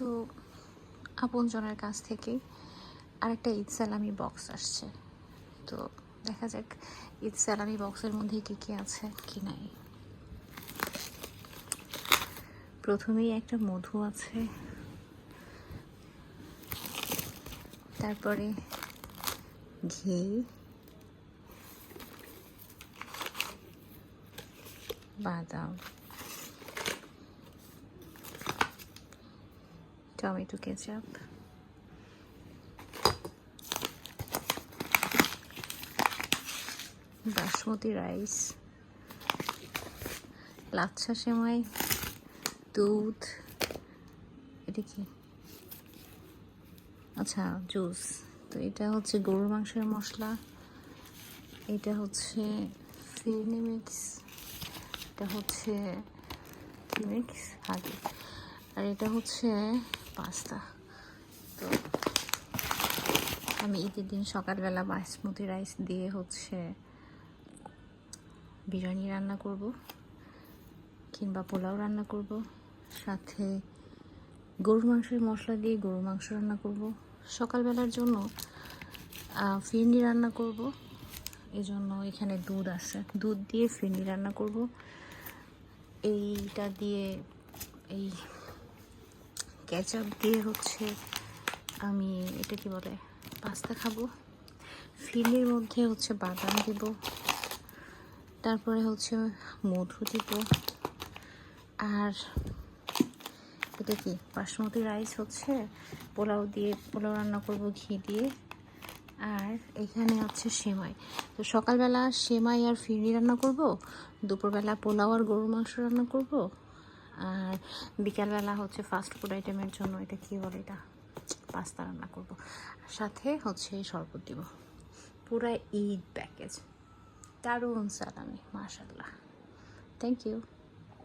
তো আপনজনের কাছ থেকেই আরেকটা ঈদ সালামি বক্স আসছে। তো দেখা যাক ঈদ সালামি বক্সের মধ্যে কী কী আছে, কি নাই। প্রথমেই একটা মধু আছে। তারপরে ঘি। বাদাম। টমেটো কেচাপ বাসমতি রাইস, লাচ্ছা সেমাই, দুধ, এটা কি? আচ্ছা জুস। তো এটা হচ্ছে গরুর মাংসের মশলা, এটা হচ্ছে ফিরনি মিক্স, এটা হচ্ছে কি মিক্স আগে আর এটা হচ্ছে পাস্তা। তো আমি ঈদের দিন সকালবেলা বাসমতি রাইস দিয়ে হচ্ছে বিরিয়ানি রান্না করব, কিংবা পোলাও রান্না করব, সাথে গরুর মাংসের মশলা দিয়ে গরুর মাংস রান্না করব। সকালবেলার জন্য ফিরনি রান্না করব এই জন্য এখানে দুধ আছে। দুধ দিয়ে ফিরনি রান্না করব। এইটা দিয়ে এই কেচাপ দিয়ে হচ্ছে আমি এটা কি বলে, পাস্তা খাব। ফিরনির মধ্যে হচ্ছে বাদাম দিব। তারপরে হচ্ছে মধু দিব। আর এটা কি, বাসমতি রাইস হচ্ছে? পোলাও দিয়ে, পোলাও রান্না করব ঘি দিয়ে। আর এখানে হচ্ছে সেমাই। তো সকালবেলা সেমাই আর ফিরনি রান্না করব। দুপুরবেলা পোলাও আর গরুর মাংস রান্না করব। আর বিকালবেলা হচ্ছে ফাস্ট ফুড আইটেমের জন্য এটা কী বলে এটা? পাস্তা রান্না করব। সাথে হচ্ছে শরবত দিব। পুরা ঈদ প্যাকেজ দারুণ সালামি মাশাল্লাহ থ্যাংক ইউ